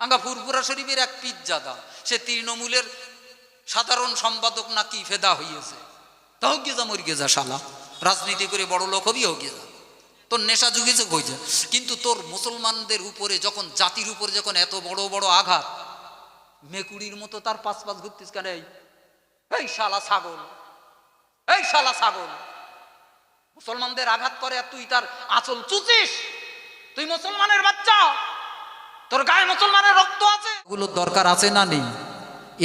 আঙ্গা ফুরপুরা শরীফের এক পিজ্জাদা। সে তৃণমূলের সাধারণ সম্পাদক নাকি ফেদা হইয়েছে। তাও গিয়ে মরি গেজা শালা। রাজনীতি করে বড় লোক হবি হোক গেজা তোর নেশা যুগে যুগেছে হয়েছে কিন্তু তোর মুসলমানদের উপরে যখন, জাতির উপরে যখন এত বড় বড় আঘাত, মেকুড়ির মতো তার পাঁচ পাঁচ ঘুরতিস কেন এই? এই শালা ছাগল। এই শালা ছাগল। মুসলমানদের আঘাত করে আর তুই তার আঁচল চুচিস। তুই মুসলমানের বাচ্চা। তোর গায়ে মুসলমানের রক্ত আছে? এগুলোর দরকার আছে না নেই?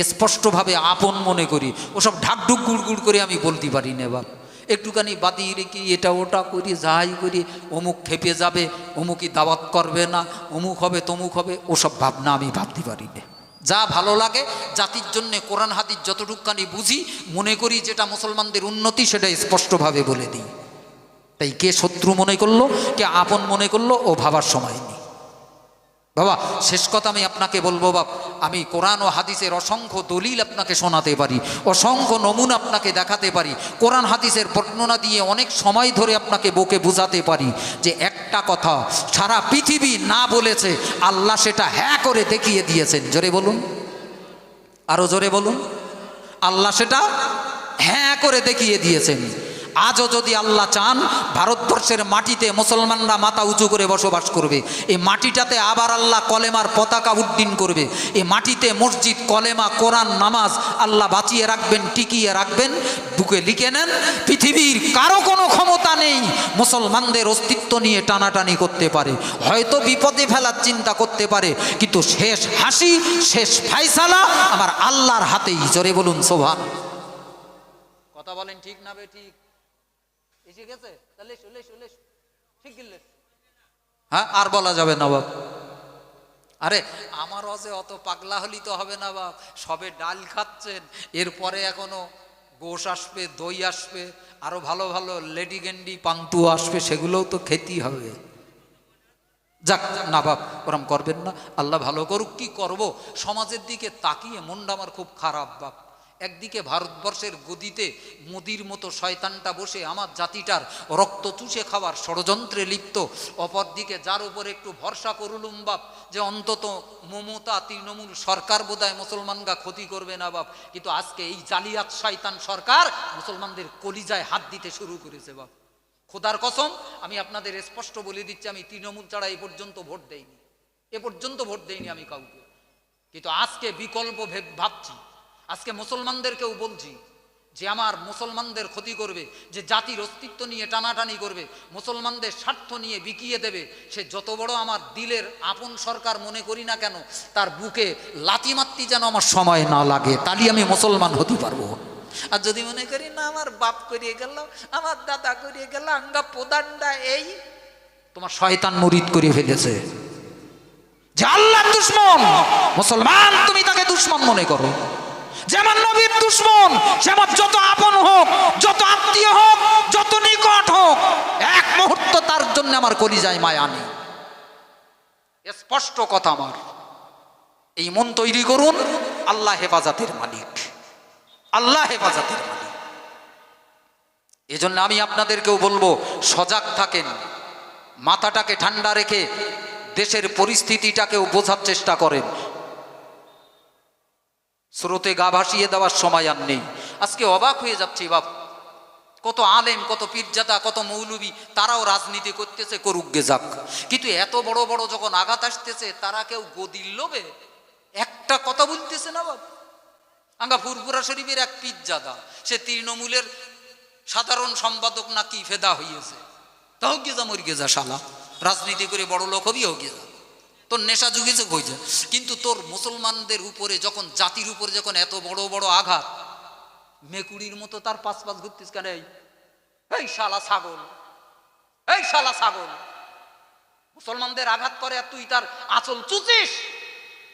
স্পষ্টভাবে আপন মনে করি। ওসব ঢাকঢুক গুড় গুড় করে আমি বলতে পারি না বাপ। একটুখানি বাদিয়ে রেখে এটা ওটা করি, যাই করি, অমুক খেপে যাবে, অমুকই দাওয়াত করবে না, অমুক হবে, তমুক হবে, ওসব ভাবনা আমি ভাবতে পারি না। যা ভালো লাগে, জাতির জন্য, কোরআন হাদিস যতটুকখানি বুঝি, মনে করি যেটা মুসলমানদের উন্নতি, সেটা স্পষ্টভাবে বলে দিই। তাই কে শত্রু মনে করল, কে আপন মনে করল, ও ভাবার সময় নেই। বাবা, শেষ কথা আমি আপনাকে বলব বাপ, আমি কোরআন ও হাদিসের অসংখ্য দলিল আপনাকে শোনাতে পারি, অসংখ্য নমুনা আপনাকে দেখাতে পারি, কোরআন হাদিসের বর্ণনা দিয়ে অনেক সময় ধরে আপনাকে বকে বুঝাতে পারি যে একটা কথা সারা পৃথিবী না বলেছে, আল্লাহ সেটা হ্যাঁ করে দেখিয়ে দিয়েছেন। জোরে বলুন। আরও জোরে বলুন। আল্লাহ সেটা হ্যাঁ করে দেখিয়ে দিয়েছেন। আজও যদি আল্লাহ চান, ভারতবর্ষের মাটিতে মুসলমানরা মাথা উঁচু করে বসবাস করবে। এই মাটিটাতে আবার আল্লাহ কলেমার পতাকা উড্ডীন করবে। এই মাটিতে মসজিদ, কলেমা, কোরআন, নামাজ আল্লাহ বাঁচিয়ে রাখবেন, টিকিয়ে রাখবেন। বুকে লিখে নেন, পৃথিবীর কারও কোনো ক্ষমতা নেই মুসলমানদের অস্তিত্ব নিয়ে টানাটানি করতে পারে। হয়তো বিপদে ফেলার চিন্তা করতে পারে, কিন্তু শেষ হাসি, শেষ ফাইসালা আমার আল্লাহর হাতেই। জোরে বলুন শোভা কথা বলেন ঠিক না বে ঠিক? হ্যাঁ আর বলা যাবে না বাপ। আরে, আমার অজে অত পাগলা হলি তো হবে না বাপ। সবে ডাল খাচ্ছেন, এরপরে এখনও গোশ আসবে, দই আসবে, আরও ভালো ভালো লেডি গেন্ডি পান্তু আসবে, সেগুলোও তো খেতেই হবে। যাক, না বাপ, ওরম করবেন না। আল্লাহ ভালো করুক, কি করব? সমাজের দিকে তাকিয়ে মনটা আমার খুব খারাপ বাপ। একদিকে ভারতবর্ষের গদিতে মোদির মতো শয়তানটা বসে আমার জাতিটার রক্ত চুষে খাওয়ার ষড়যন্ত্রে লিপ্ত, অপরদিকে যার উপর একটু ভরসা করুলুম বাপ, যে অন্তত মমতা তৃণমূল সরকার বোধহয় মুসলমানগা ক্ষতি করবে না বাপ, কিন্তু আজকে এই জালিয়াত শয়তান সরকার মুসলমানদের কলিজায় হাত দিতে শুরু করেছে বাপ। খোদার কসম, আমি আপনাদের স্পষ্ট বলে দিচ্ছি, আমি তৃণমূল ছাড়া এ পর্যন্ত ভোট দেইনি। এ পর্যন্ত ভোট দেইনি আমি কাউকে। কিন্তু আজকে বিকল্প ভেব- ভাবছি আজকে মুসলমানদেরকেও বলছি যে আমার মুসলমানদের ক্ষতি করবে, যে জাতির অস্তিত্ব নিয়ে টানাটানি করবে, মুসলমানদের স্বার্থ নিয়ে বিকিয়ে দেবে, সে যত বড় আমার দিলের আপন সরকার মনে করি না কেন, তার বুকে লাথি মারতি যেন আমার সময় না লাগে তাহলে আমি মুসলমান হতে পারব। আর যদি মনে করি, না, আমার বাপ করিয়ে গেল, আমার দাদা করিয়ে গেল, আঙ্গা প্রধানটা এই, তোমার শয়তান মুরিদ করে ফেলেছে। যে আল্লাহ দুশ্মন, মুসলমান, তুমি তাকে দুশ্মন মনে করো। যেমন নবীর দুশ্মন, যেমন যত আপন হোক, যত আত্মীয় হোক, যত নিকট হোক, এক মুহূর্ত তার জন্য আমার কলিজায় মায়া নেই। স্পষ্ট কথা আমার। এই মন তৈরি করুন, আল্লাহ হেফাজতের মালিক। আল্লাহ হেফাজতের মালিক। এজন্য আমি আপনাদেরকেও বলব, সজাগ থাকেন। মাথাটাকে ঠান্ডা রেখে দেশের পরিস্থিতিটাকেও বোঝার চেষ্টা করেন। স্রোতে গা ভাসিয়ে দেওয়ার সময় আর নেই। আজকে অবাক হয়ে যাচ্ছি, বাপ। কত আলেম, কত পীরজাদা, কত মৌলবী, তারাও রাজনীতি করতেছে, করুক গে যাক। কিন্তু এত বড় বড় যখন আঘাত আসতেছে, তারা কেউ গদির লোবে একটা কথা বলতেছে না, বাপ? আঙ্গা ফুরপুরা শরীফের এক পীরজাদা, সে তৃণমূলের সাধারণ সম্পাদক নাকি ফেদা হইয়েছে। তাও যা মরি গে যা শালা। রাজনীতি করে বড় লোক হবি হোক যা তোর নেশা যুগেছে হয়ে কিন্তু তোর মুসলমানদের উপরে যখন, জাতির উপরে যখন এত বড় বড় আঘাত, মেকুড়ির মতো তার পাঁচ পাঁচ ঘুরতিস কেন? এই শালা ছাগল, এই শালা ছাগল। মুসলমানদের আঘাত করে আর তুই তার আঁচল চুচিস।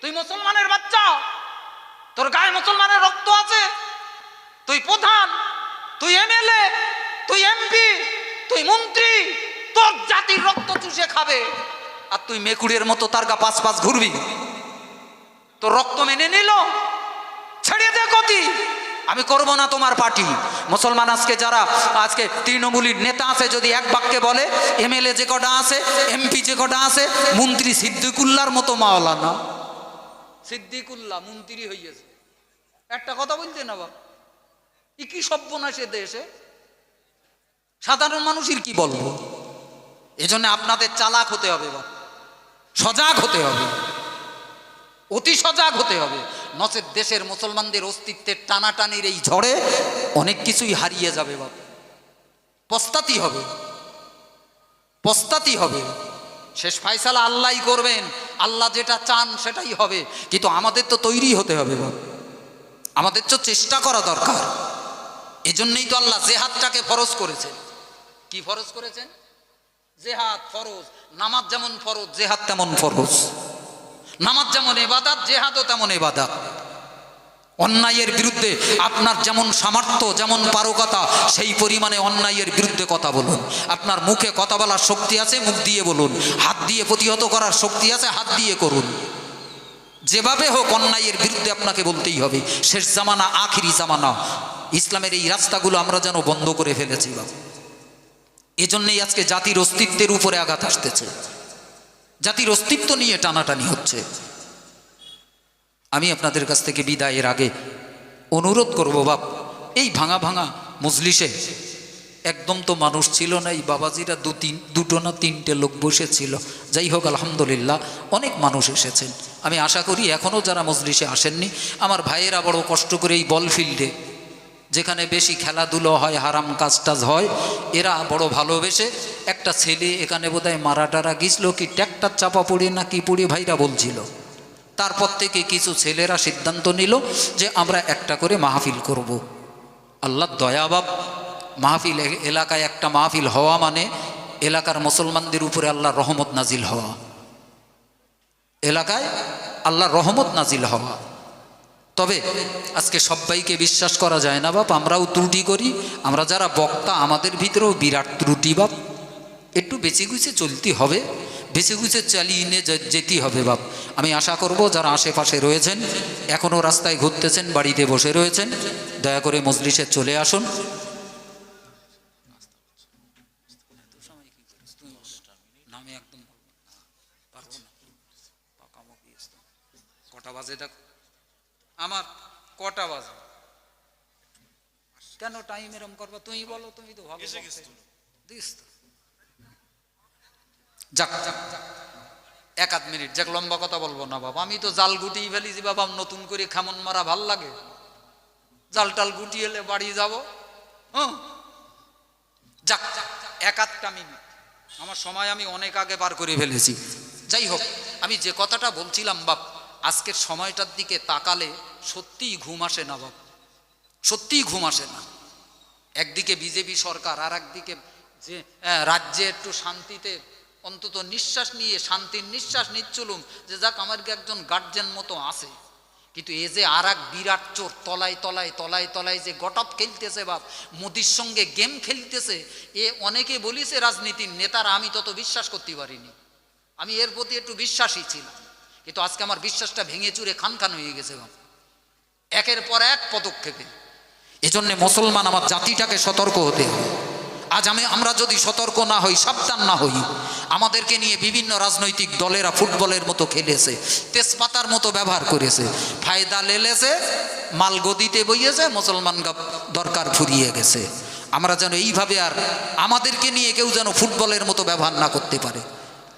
তুই মুসলমানের বাচ্চা। তোর গায়ে মুসলমানের রক্ত আছে। তুই প্রধান, তুই এমএলএ, তুই এমপি, তুই মন্ত্রী, তোর জাতির রক্ত চুষে খাবে। আর তুই মেকুড়ের মতো তার গা পাঁচ পাঁচ ঘুরবি? তোর রক্ত মেনে নিল, ছেড়ে দে গতি। আমি করব না তোমার পার্টি। মুসলমান আজকে যারা, আজকে তৃণমূলীর নেতা আছে, যদি এক বাক্যে বলে, এমএলএ যে কটা আছে, এমপি যে কটা আছে, মন্ত্রী সিদ্দিকুল্লার মতো মাওলানা। সিদ্দিকুল্লাহ মন্ত্রী হইয়াছে। একটা কথা বলতে না বাবা ই কি সভ্যনাশে দেশে সাধারণ মানুষের কি বলব? এজন্য আপনাদের চালাক হতে হবে বাবা। সজাগ হতে হবে। অতি সজাগ হতে হবে। নচেত দেশের মুসলমানদের অস্তিত্বের টানাটানির এই ঝড়ে অনেক কিছুই হারিয়ে যাবে বাবা পস্তাতি হবে। পস্তাতি হবে। শেষ ফাইসালা আল্লাহই করবেন। আল্লাহ যেটা চান সেটাই হবে। কিন্তু আমাদের তো তৈরি হতে হবে বাবা আমাদের তো চেষ্টা করা দরকার। এজন্যই তো আল্লাহ জেহাদটাকে ফরজ করেছেন। কি ফরজ করেছেন? জেহাদ ফরজ, নামাজ যেমন ফরজ, জেহাদ তেমন ফরজ। নামাজ যেমন এবাদাত জেহাদও তেমন এবাদাত অন্যায়ের বিরুদ্ধে আপনার যেমন সামর্থ্য, যেমন পারকতা সেই পরিমাণে অন্যায়ের বিরুদ্ধে কথা বলুন। আপনার মুখে কথা বলার শক্তি আছে, মুখ দিয়ে বলুন। হাত দিয়ে প্রতিহত করার শক্তি আছে, হাত দিয়ে করুন। যেভাবে হোক অন্যায়ের বিরুদ্ধে আপনাকে বলতেই হবে। শেষ জামানা, আখিরি জামানা। ইসলামের এই রাস্তাগুলো আমরা যেন বন্ধ করে ফেলেছি বাবা। এজন্যই আজকে জাতির অস্তিত্বের উপরে আঘাত আসতেছে। জাতির অস্তিত্ব নিয়ে টানাটানি হচ্ছে। আমি আপনাদের কাছ থেকে বিদায়ের আগে অনুরোধ করব, বাপ, এই ভাঙা ভাঙা মজলিসে একদম তো মানুষ ছিল না, এই বাবাজিরা দু তিন, দুটো না তিনটে লোক বসেছিল। যাই হোক, আলহামদুলিল্লাহ, অনেক মানুষ এসেছেন। আমি আশা করি এখনও যারা মজলিসে আসেননি, আমার ভাইয়েরা বড় কষ্ট করে এই বল ফিল্ডে যেখানে বেশি খেলাধুলো হয়, হারাম কাজ টাজ হয়, এরা বড় ভালোবেসে একটা ছেলে এখানে বোধহয় মারা টারা গিয়েছিল কি ট্যাক্টার চাপা পড়ে না কি পড়ে ভাইরা বলছিল। তারপর থেকে কিছু ছেলেরা সিদ্ধান্ত নিল যে আমরা একটা করে মাহফিল করব। আল্লাহ দয়াবাব মাহফিল এলাকায় একটা মাহফিল হওয়া মানে এলাকার মুসলমানদের উপরে আল্লাহ রহমত নাজিল হওয়া। এলাকায় আল্লাহ রহমত নাজিল হওয়া। তবে আজকে সবাইকে বিশ্বাস করা যায় না বাপ, আমরাও ত্রুটি করি, আমরা যারা বক্তা আমাদের ভিতরেও বিরাট ত্রুটি বাপ। একটু বেঁচে গুছে চলতে হবে বেঁচে গুছে চালিয়ে নিয়ে যেতে হবে বাপ। আমি আশা করব যারা আশেপাশে রয়েছেন এখনও রাস্তায় ঘুরতেছেন, বাড়িতে বসে রয়েছেন, দয়া করে মজলিসে চলে আসুন। কটা বাজে দেখো? আমার কটা বাজে? কেন টাইম এরম করবা? তুমি বলো তুমি তো ভালো দিস তো। যাক যাক যাক। এক আধ মিনিট যাক লম্বা কথা বলব না বাবা। আমি তো জাল গুটিয়ে ফেলিছি বাবা নতুন করে খামন মারা ভালো লাগে। জাল টাল গুটিয়ে এলে বাড়ি যাব। হ্যাঁ যাক, এক আধটা মিনিট। আমার সময় আমি অনেক আগে পার করে ফেলেছি। যাই হোক আমি যে কথাটা বলছিলাম বাপ আজকের সময়টার দিকে তাকালে সত্যিই ঘুম আসে না বাপ। সত্যিই ঘুম আসে না। একদিকে বিজেপি সরকার আর একদিকে যে রাজ্যে একটু শান্তিতে, অন্তত নিঃশ্বাস নিয়ে, শান্তির নিঃশ্বাস নিচ্ছিলুম, যে যাক আমার একজন গার্জেন মতো আছে। কিন্তু এ যে আর এক বিরাট চোর, তলায় তলায় তলায় তলায় যে গটপ খেলতেছে বাপ, মোদির সঙ্গে গেম খেলতেছে, এ অনেকে বলিছে রাজনীতির নেতারা, আমি তত বিশ্বাস করতে পারিনি। আমি এর প্রতি একটু বিশ্বাসী ছিলাম। কিন্তু আজকে আমার বিশ্বাসটা ভেঙে চুরে খান খান হয়ে গেছে বাপ। একের পর এক পদক্ষেপে। এজন্যে মুসলমান আমার জাতিটাকে সতর্ক হতে হবে। আজ আমি, আমরা যদি সতর্ক না হই, সাবধান না হই, আমাদেরকে নিয়ে বিভিন্ন রাজনৈতিক দলেরা ফুটবলের মতো খেলেছে, তেজপাতার মতো ব্যবহার করেছে। ফায়দা লেলেছে, মাল গদিতে বইয়েছে, মুসলমান দরকার ফুরিয়ে গেছে। আমরা যেন এইভাবে আর আমাদেরকে নিয়ে কেউ যেন ফুটবলের মতো ব্যবহার না করতে পারে।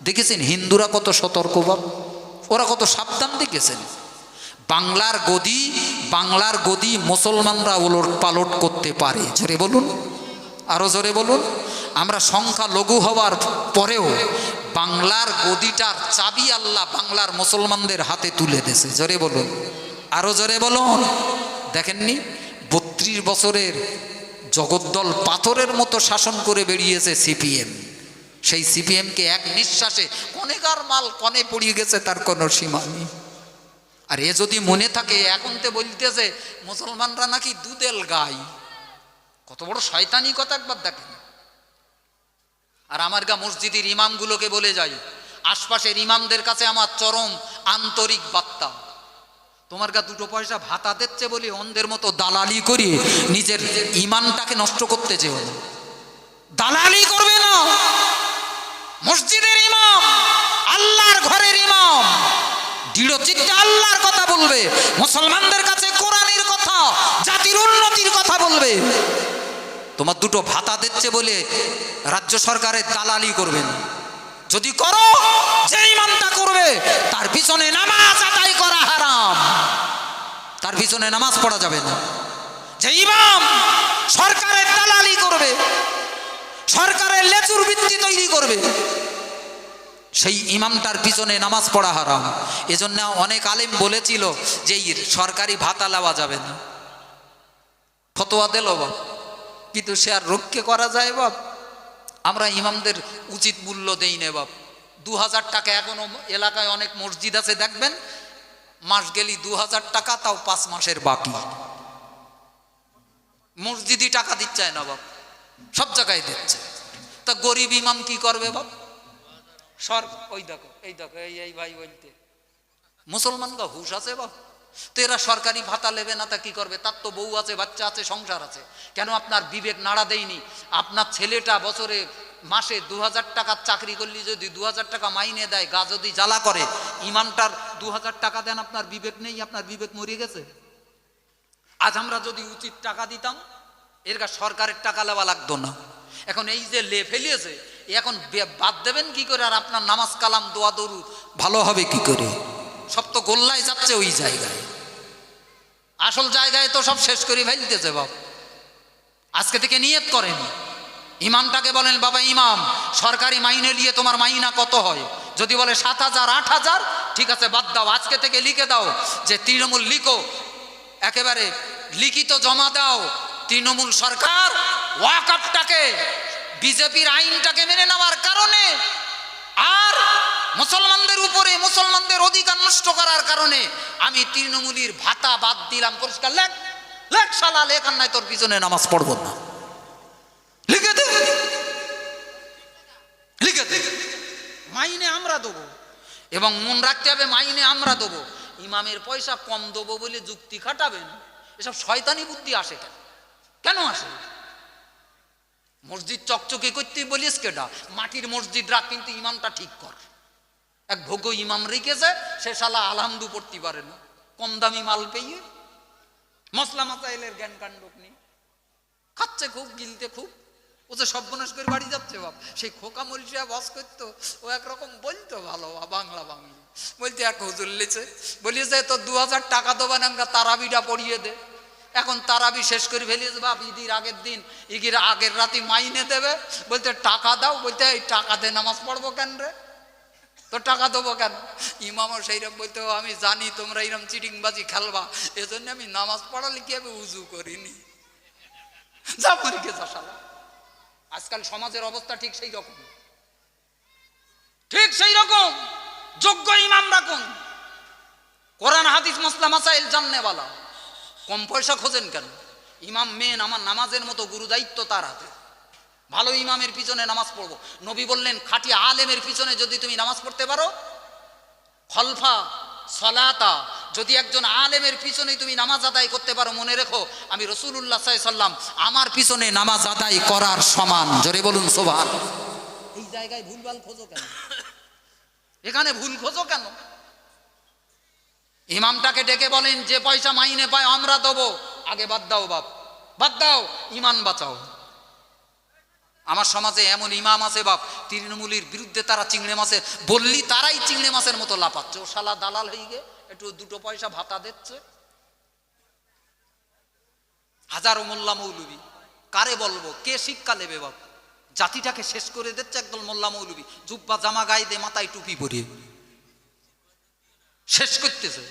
দেখেছেন হিন্দুরা কত সতর্ক বাপ ওরা কত সাবধান দেখেছেন? বাংলার গদি বাংলার গদি মুসলমানরা ওলট পালট করতে পারে। জোরে বলুন আরও জোরে বলুন। আমরা সংখ্যা লঘু হওয়ার পরেও বাংলার গদিটার চাবি আল্লাহ বাংলার মুসলমানদের হাতে তুলে দিয়েছে। জোরে বলুন আরও জোরে বলুন। দেখেননি, বত্রিশ বছরের জগদ্দল পাথরের মতো শাসন করে বেরিয়েছে সিপিএম। সেই সিপিএমকে এক নিঃশ্বাসে কনেকার মাল কনে পড়িয়ে গেছে, তার কোনো সীমা নেই। আর এ যদি মনে থাকে, এখন তো বলতেছে, মুসলমানরা নাকি দুদেল গাই। কত বড় শয়তানি কথা একবার দেখেন। আর আমার গা মসজিদের ইমামগুলোকে বলে যাই আশপাশের ইমামদের কাছে আমার চরম আন্তরিক বার্তা। তোমার গা দুটো পয়সা ভাতা দিচ্ছে বলে অন্ধের মতো দালালি করিয়ে নিজের ইমানটাকে নষ্ট করতে না। দালালি করবে না। মসজিদের ইমাম, আল্লাহর ঘরের ইমাম। দৃঢ় চিত্তে আল্লাহর কথা বলবে, মুসলমানদের কাছে কোরআনের কথা, জাতির উন্নতির কথা বলবে। তোমার দুটো ভাতা দিচ্ছে বলে রাজ্য সরকারের দালালি করবেন। যদি করো যে ইমানটা করবে, তার পিছনে নামাজ আদায় করা হারাম। তার পিছনে নামাজ পড়া যাবে না। যে ইমাম সরকারের দালালি করবে, সরকারের লেচুর ভিত্তি তৈরি করবে সেই ইমামটার পিছনে নামাজ পড়া হারাম। এজন্য অনেক আলেম বলেছিল যে সরকারি ভাতা নেওয়া যাবে না। ফতোয়া দিল বাপ। কিন্তু সে আর রক্ষে করা যায় বাপ। আমরা ইমামদের উচিত মূল্য দেই নে বাপ। দু হাজার টাকা এখনও এলাকায় অনেক মসজিদ আছে, দেখবেন? মাস গেলি দু হাজার টাকা, তাও পাঁচ মাসের বাকি। মসজিদই টাকা দিচ্ছে না বাপ। সব জায়গায় দিচ্ছে। তা গরিব ইমাম কি করবে বাপ? সর ওই দেখো, এই দেখো, এই এই ভাই বলতে। মুসলমান গা হুশ আছে বাপ তো এরা সরকারি ভাতা নেবে না তা কি করবে? তার তো বউ আছে, বাচ্চা আছে, সংসার আছে। কেন আপনার বিবেক নাড়া দেয়নি? আপনার ছেলেটা বছরে, মাসে দু হাজার টাকার চাকরি করলে যদি দু হাজার টাকা মাইনে দেয়, গা যদি জ্বালা করে ইমানটার দু হাজার টাকা দেন, আপনার বিবেক নেই, আপনার বিবেক মরে গেছে? আজ আমরা যদি উচিত টাকা দিতাম, এর সরকারের টাকা লেওয়া লাগতো না। এখন এই যে লে ফেলিয়েছে এখন বাদ দেবেন কি করে? আর আপনার নামাজ কালাম, দোয়া দরু ভালো হবে কি করে? সব তো গোল্লায় যাচ্ছে ওই জায়গায়। আসল জায়গায় তো সব শেষ করে ফেলতেছে বাপ। আজকে থেকে নিয়ত করেন। ইমামটাকে বলেন, বাবা ইমাম, সরকারি মাইনে নিয়ে তোমার মাইনা কত হয়? যদি বলে, সাত হাজার, আট হাজার? ঠিক আছে, বাদ দাও। আজকে থেকে লিখে দাও যে, তৃণমূল লিখো। একেবারে লিখিত জমা দাও। তৃণমূল সরকার ওয়াকআপটাকে বিজেপির আইনটাকে মেনে নেওয়ার কারণে আর মুসলমানদের উপরে মুসলমানদের অধিকার নষ্ট করার কারণে আমি তৃণমূলীর ভাতা বাদ দিলাম পরিষ্কার। লেখ লেখ শালা, লেখ নাই, তোর পিছনে নামাজ পড়ব না। লিখে দে। লিখে দে। মাইনে আমরা দেবো। এবং মন রাখতে হবে মাইনে আমরা দেবো। ইমামের পয়সা কম দেবো বলে যুক্তি খাটাবেন। এসব শয়তানি বুদ্ধি আসে কেন? কেন আসে? মসজিদ চকচকে করতে বলিস কেডা? মাটির মসজিদ রাখ, কিন্তু ইমামটা ঠিক কর। এক ভোগ ইমাম রেখেছে, সে শালা আলহামদু পড়তে পারে না। কম দামি মাল পেয়ে। মশলা মাসাইলের জ্ঞান কাণ্ড খাচ্ছে খুব, গিলতে খুব। ও যে সর্বনাশ করে বাড়ি যাচ্ছে বাপ, সেই খোকা মরিষা বস করতো। ও একরকম বলতো ভালো বাংলা বাংলা বলতে এক হুজুর লিছে বলিয়েছে তো দু হাজার টাকা দেবেন তারাবিটা পড়িয়ে দে। এখন তারাবি শেষ করে ফেলিয়েছে, বাপ, ঈদির আগের দিন ইগির আগের রাতে মাইনে দেবে। বলতে, টাকা দাও। বলতে, এই টাকা দে নামাজ পড়ব কেন রে? তো টাকা দেবো কেন? ইমামও সেইরকম বলতে আমি জানি তোমরা এরকম চিটিংবাজি খেলবা। এজন্য আমি নামাজ পড়ালে কি আমি উজু করিনি? যা পরীক্ষে যা শালা। আজকাল সমাজের অবস্থা ঠিক সেই রকম। ঠিক সেই রকম। যোগ্য ইমাম রাখুন। কোরআন, হাদিস, মসলা, মাসাইল জাননেওয়ালা। কম পয়সা খোঁজেন কেন? ইমাম মেন আমার নামাজের মতো গুরু দায়িত্ব তার হাতে। ভালো ইমামের পিছনে নামাজ পড়ব। নবী বললেন খাঁটি আলেমের পিছনে যদি তুমি নামাজ পড়তে পারো খলফা সলাতা যদি একজন আলেমের পিছনে তুমি নামাজ আদায় করতে পারো মনে রেখো আমি রসুল্লাহ সাল্লাম আমার পিছনে নামাজ আদায় করার সমান। জোরে বলুন সোভান এই জায়গায় ভুলভাল খোঁজো কেন? এখানে ভুল খোঁজো কেন? ইমামটাকে ডেকে বলেন, যে পয়সা মাইনে পায়, আমরা দেবো। আগে বাদ দাও বাপ, বাদ দাও, ইমান বাঁচাও। আমার সমাজে এমন ইমাম আছে বাপ, তৃণমূলীর বিরুদ্ধে তারা চিংড়ে মাছে, বললি তারাই চিংড়ে মাছের মতো লাপাচ্ছে ও শালা দালাল হয়ে গে একটু দুটো পয়সা ভাতা দিচ্ছে। হাজারো মোল্লা মৌলবি, কারে বলব, কে শিক্ষা নেবে বাপ? জাতিটাকে শেষ করে দিচ্ছে একদল মোল্লা মৌলবি। জুব্বা জামা গায়ে দে, মাথায় টুপি পরিয়ে। শেষ করতেছে।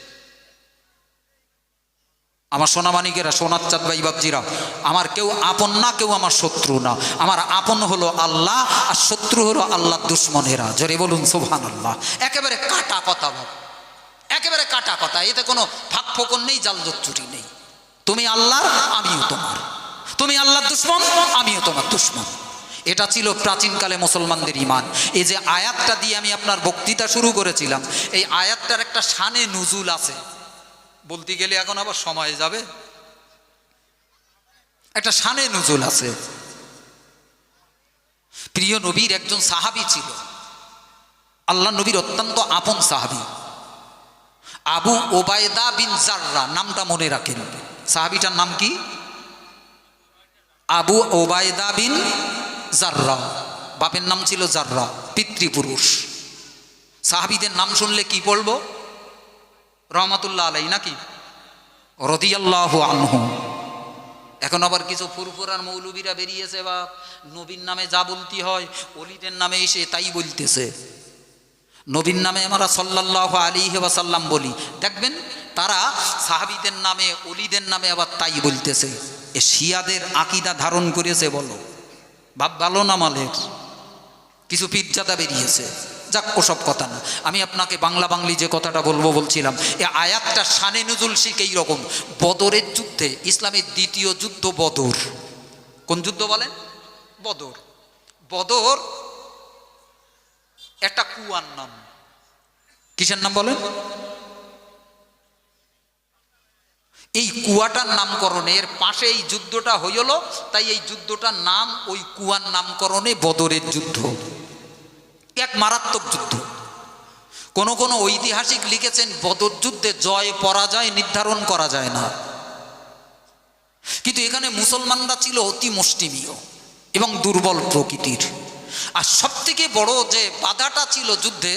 আমার সোনামানিকেরা সোনার চাঁদ ভাই বাবজিরা আমার কেউ আপন না, কেউ আমার শত্রু না। আমার আপন হলো আল্লাহ, আর শত্রু হলো আল্লাহ দুশ্মনেরা। জোরে বলুন সোভান আল্লাহ একেবারে কাটা কথা ভাব একেবারে কাটা কথা এতে কোনো ফাঁক ফোকন নেই, জাল চুরি নেই। তুমি আল্লাহর, আমিও তোমার। তুমি আল্লাহ দুশ্মন, আমিও তোমার দুশ্মন। এটা ছিল প্রাচীনকালে মুসলমানদের ইমান এই যে আয়াতটা দিয়ে আমি আপনার বক্তৃতা শুরু করেছিলাম, এই আয়াতটার একটা শানে নুজুল আছে। বলতে গেলে এখন আবার সময় যাবে। একটা শানে নজুল আছে। প্রিয় নবীর একজন সাহাবী ছিল। আল্লাহ নবীর অত্যন্ত আপন সাহাবী। আবু ওবায়দা বিন জাররা নামটা মনে রাখেন। সাহাবিটার নাম কি? আবু ওবায়দা বিন জাররা। বাপের নাম ছিল জাররা, পিতৃপুরুষ। সাহাবিদের নাম শুনলে কি বলব? রহমাতুল্লাহ আলাই নাকি? রদিয়াল্লাহ আনহু। এখন আবার কিছু ফুরফুরার মৌলবীরা বেরিয়েছে বা নবীন নামে যা বলতে হয় অলিদের নামে এসে তাই বলতেছে। নবীন নামে আমরা সাল্লাহ আলী ওয়াসাল্লাম বলি। দেখবেন, তারা সাহাবিদের নামে অলিদের নামে আবার তাই বলতেছে। এ শিয়াদের আকিদা ধারণ করেছে বলো। ভাব ভালো না মালের? কিছু পিজ্জাদা বেরিয়েছে। যাক, ওসব কথা না। আমি আপনাকে বাংলা বাংলি যে কথাটা বলব বলছিলাম, এ আয়াতটা শানে নজুল শিখ এইরকম, বদরের যুদ্ধে, ইসলামের দ্বিতীয় যুদ্ধ বদর। কোন যুদ্ধ বলেন বদর। বদর একটা কুয়ার নাম। কিসের নাম বলেন এই কুয়াটার নামকরণে, এর পাশে এই যুদ্ধটা হইল, তাই এই যুদ্ধটার নাম ওই কুয়ার নামকরণে বদরের যুদ্ধ। এক মারাত্মক যুদ্ধ। কোন কোন ঐতিহাসিক লিখেছেন, বদর যুদ্ধে জয়, পরাজয় নির্ধারণ করা যায় না। কিন্তু এখানে মুসলমানরা ছিল অতি মুষ্টিমীয় এবং দুর্বল প্রকৃতির। আর সব থেকে বড় যে বাধাটা ছিল যুদ্ধে,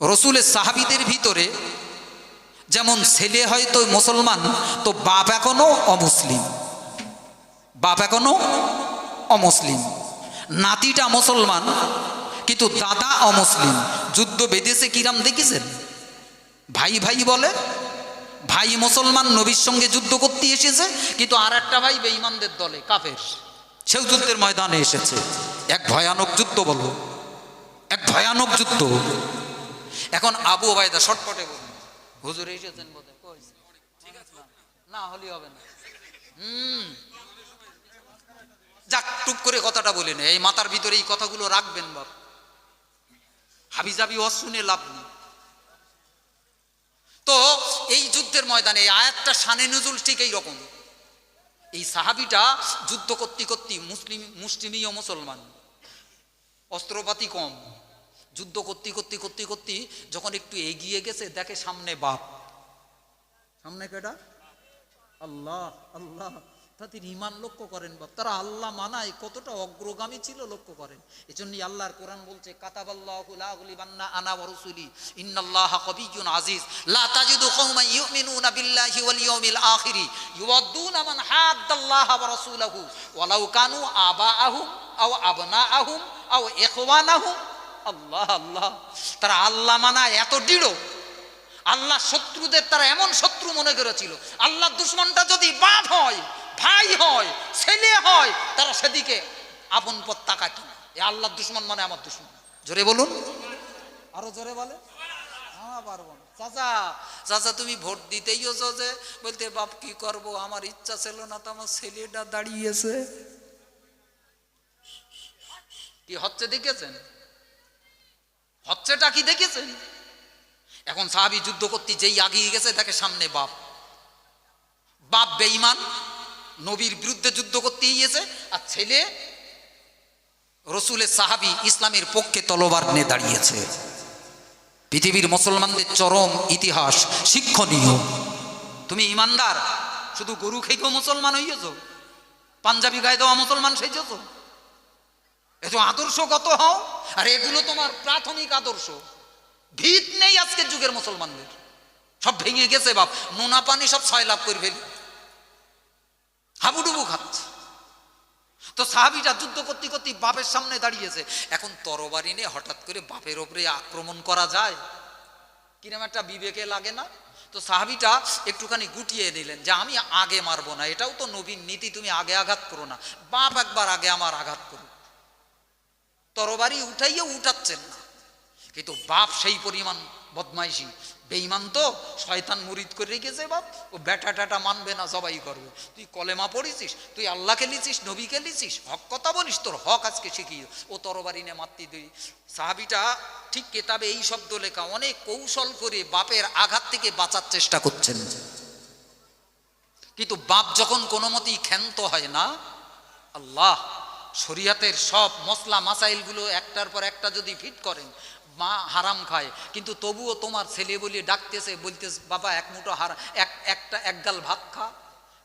রসুলের সাহাবিদের ভিতরে যেমন ছেলে হয়তো মুসলমান, তো বাপ এখনও অমুসলিম। বাপ এখনও অমুসলিম। নাতিটা মুসলমান, কিন্তু দাদা অমুসলিম। যুদ্ধ বেঁধেছে কিরাম দেখেছেন? ভাই ভাই বলে, ভাই মুসলমান নবীর সঙ্গে যুদ্ধ করতে এসেছে, কিন্তু আর একটা ভাই বেঈমানদের দলে, কাফের। সেও যুদ্ধের ময়দানে এসেছে। এক ভয়ানক যুদ্ধ বলো। এক ভয়ানক যুদ্ধ। এখন আবু ওবায়দা শটপটে বলুন। হুজুর এসেছেন বোধহয়? কই? না, হলে হবে না। হুম। যাক, টুক করে কথাটা বলে নে। এই মাথার ভিতরে এই কথাগুলো রাখবেন বাপ। হাবিজাবি অস শুনে লাভ নেই। তো, এই যুদ্ধের ময়দানে এই আয়াতটা শানে নজুল ঠিক এই রকম এই সাহাবিটা যুদ্ধ করতে করতে মুসলিম, মুসলিমীয় মুসলমান। অস্ত্রপাতি কম। যুদ্ধ করতে করতে করতে করতে যখন একটু এগিয়ে গেছে, দেখে সামনে বাপ। সামনে কেটা আল্লাহ আল্লাহ। তাদের ইমান লক্ষ্য করেন বাপ। তারা আল্লাহ মানায়, কতটা অগ্রগামী ছিল লক্ষ্য করেন। এই জন্যই আল্লাহর কোরআন বলছে, কাতাবাল্লাহু লা গুলিবান্না আনা আজিজ। আখির। ওয়ালাউ কানু আও আবনাআহুম আও আল্লাহ আল্লাহ। তারা আল্লাহ মানা এত দৃঢ়। আল্লাহ শত্রুদের তারা এমন শত্রু মনে করেছিল। আল্লাহ দুশ্মনটা যদি বাপ হয়, ভাই হয়, ছেলে হয়, তারা সেদিকে আপন পথ তাকাত না। এ আল্লাহ দুশ্মন মানে আমার দুশ্মন। জোরে বলুন। আরও জোরে বলে। হ্যাঁ তুমি ভোট যে। বলতে, বাপ, কি করব? আমার ইচ্ছা ছিল না ছেলেটা দাঁড়িয়েছে। কি হচ্ছে, দেখেছেন? হচ্ছেটা কি দেখেছেন? এখন সাহাবি যুদ্ধ করতে যেই আগিয়ে গেছে তাকে সামনে বাপ। বাপ বেঈমান, নবীর বিরুদ্ধে যুদ্ধ করতে গিয়েছে, আর ছেলে রসুলের সাহাবি ইসলামের পক্ষে তলবার নিয়ে দাঁড়িয়েছে। পৃথিবীর মুসলমানদের চরম ইতিহাস শিক্ষণীয়। তুমি ইমানদার, শুধু গরু খেয়েও মুসলমান হইয়েছ, পাঞ্জাবি গায়ে দেওয়া মুসলমান সেজেছ। এত আদর্শগত হও? আর এগুলো তোমার প্রাথমিক আদর্শ। ভিত নেই আজকের যুগের মুসলমানদের। সব ভেঙে গেছে বাপ। নোনা পানি সব ছয় লাভ করে ফেলি। হাবুডুবু খাচ্ছে তো সাহাবিটা যুদ্ধ করতে করতে বাপের সামনে দাঁড়িয়েছে। এখন তরবারি নিয়ে হঠাৎ করে বাপের ওপরে আক্রমণ করা যায়। কিরম একটা বিবেকে লাগে না? তো সাহাবিটা একটুখানি গুটিয়ে নিলেন যে, আমি আগে মারবো না। এটাও তো নবীন নীতি, তুমি আগে আঘাত করো না। বাপ একবার আগে আমার আঘাত করো তরবারি উঠাইয়ে উঠাচ্ছেন না। কিন্তু বাপ সেই পরিমাণ বদমাইশি। বেইমান তো, শয়তান মুরিদ করে রেখেছে বাপ। ও ব্যাটা টাটা মানবে না সবাই করবে। তুই কলেমা পড়েছিস, তুই আল্লাহকে লিছিস, নবীকে লিছিস, হক কথা বলিস, তোর হক আজকে শিখিয়ে। ও তরবারি নে মাতৃ দুই সাহাবিটা ঠিক কেতাবে এই শব্দ লেখা, অনেক কৌশল করে বাপের আঘাত থেকে বাঁচার চেষ্টা করছেন। কিন্তু বাপ যখন কোনো মতেই ক্ষান্ত হয় না, আল্লাহ শরিয়াতের সব মশলা মাসাইলগুলো একটার পর একটা যদি ফিট করেন, মা হারাম খায়। কিন্তু তবুও তোমার ছেলে বলি ডাকতেছে, বলতেছে, বাবা, এক মুঠো হার, এক, একটা একগাল ভাত খা।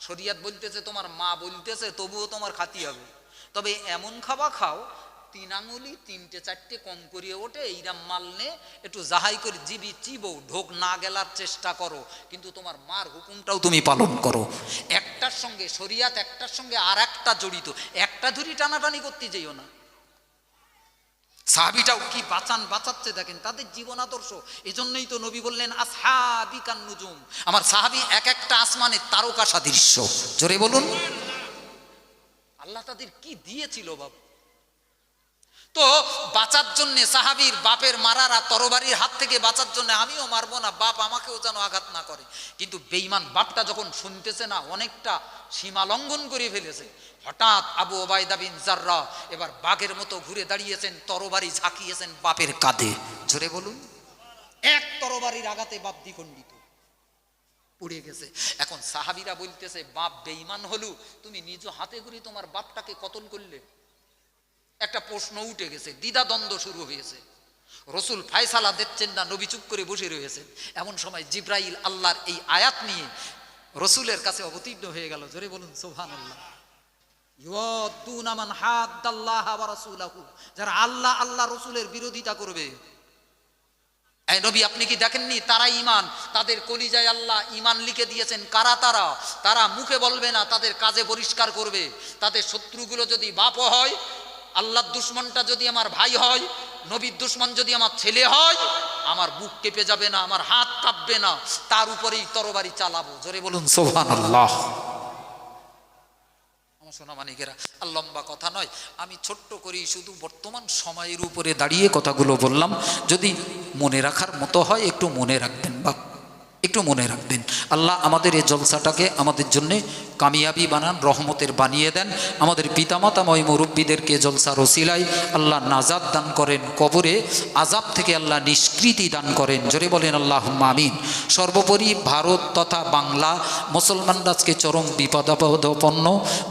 শরিয়াত বলতেছে, তোমার মা বলতেছে, তবুও তোমার খাতি হবে। তবে এমন খাবার খাও তিন আঙুলি, তিনটে, চারটে কম করিয়ে ওঠে এইরাম মাল নে, একটু জাহাই করে, জিবি চিবো, ঢোক না গেলার চেষ্টা করো, কিন্তু তোমার মার হুকুমটাও তুমি পালন করো। একটার সঙ্গে শরিয়াত, একটার সঙ্গে আর একটা জড়িত, একটা ধরি টানাটানি করতে যেও না। সাহাবিটাও কি বাঁচান, বাঁচাচ্ছে দেখেন, তাদের জীবন আদর্শ, এজন্যই তো নবী বললেন, আসহাবি কান নুজুম। আমার সাহাবি এক একটা আসমানের তারকা সাদৃশ্য। জোরে বলুন। আল্লাহ তাদের কি দিয়েছিল বাপ? তো বাঁচার জন্যে সাহাবির বাপের মারারা তরবারির হাত থেকে বাঁচার জন্য আমিও মারবো না, বাপ আমাকেও যেন আঘাত না করে। কিন্তু বেইমান বাপটা যখন শুনতেছে না, অনেকটা সীমা লঙ্ঘন করে ফেলেছে। হঠাৎ আবু ওবায়দা বিন জাররা এবার বাঘের মতো ঘুরে দাঁড়িয়েছেন, তরবারি ঝাঁকিয়েছেন বাপের কাঁধে। জোরে বলুন, এক তরবারির আঘাতে বাপ দ্বিখণ্ডিত, পুড়ে গেছে। এখন সাহাবিরা বলতেছে, বাপ বেইমান হলু, তুমি নিজ হাতে করে তোমার বাপটাকে কতল করলে? একটা প্রশ্ন উঠে গেছে দ্বিধা দ্বন্দ্ব শুরু হয়েছে। রসুল ফায়সালা দেখছেন না, নবী চুপ করে বসে রয়েছেন। এমন সময় জিব্রাইল আল্লাহর এই আয়াত নিয়ে রসুলের কাছে অবতীর্ণ হয়ে গেল। জোরে বলুন সোহান আল্লাহ যারা আল্লাহ আল্লাহ রসুলের বিরোধিতা করবে। নবী, আপনি কি দেখেননি? তারা ইমান তাদের কলিজায় আল্লাহ ইমান লিখে দিয়েছেন। কারা তারা? তারা মুখে বলবে না, তাদের কাজে পরিষ্কার করবে। তাদের শত্রুগুলো যদি বাপও হয় আল্লাহর দুশ্মনটা যদি আমার ভাই হয়, নবীর দুশ্মন যদি আমার ছেলে হয়, আমার বুক কেঁপে যাবে না, আমার হাত কাঁপবে না, তার উপরেই তরবারি চালাবো। জোরে বলুন সোহান আল্লাহ সোনা লম্বা কথা নয়, আমি ছোট্ট শুধু বর্তমান সময়ের উপরে দাঁড়িয়ে কথাগুলো বললাম। যদি মনে রাখার মতো হয়, একটু মনে একটু মনে আল্লাহ আমাদের এই জলসাটাকে আমাদের জন্য কামিয়াবি বানান, রহমতের বানিয়ে দেন। আমাদের পিতামাতাময় মুরব্বীদেরকে জলসার ওসিলাই আল্লাহ নাজাদ দান করেন কবরে আজাব থেকে আল্লাহ নিষ্কৃতি দান করেন। জোরে বলেন আল্লাহ মামিন সর্বোপরি ভারত তথা বাংলা মুসলমানরা আজকে চরম বিপদাপদপন্ন।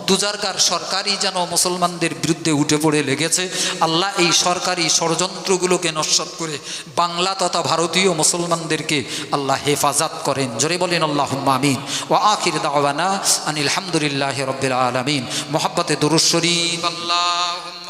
দুজারকার সরকারই যেন মুসলমানদের বিরুদ্ধে উঠে পড়ে লেগেছে। আল্লাহ এই সরকারি ষড়যন্ত্রগুলোকে নস্বাত করে বাংলা তথা ভারতীয় মুসলমানদেরকে আল্লাহ হেফাজত করেন। জোরে বলেন আল্লাহ মামিন ও আখির দাওয়ানা আলহামদুলিল্লাহ রবিল আলমিন। মোহাব্বতে দুরুশ্বরী আল্লাহ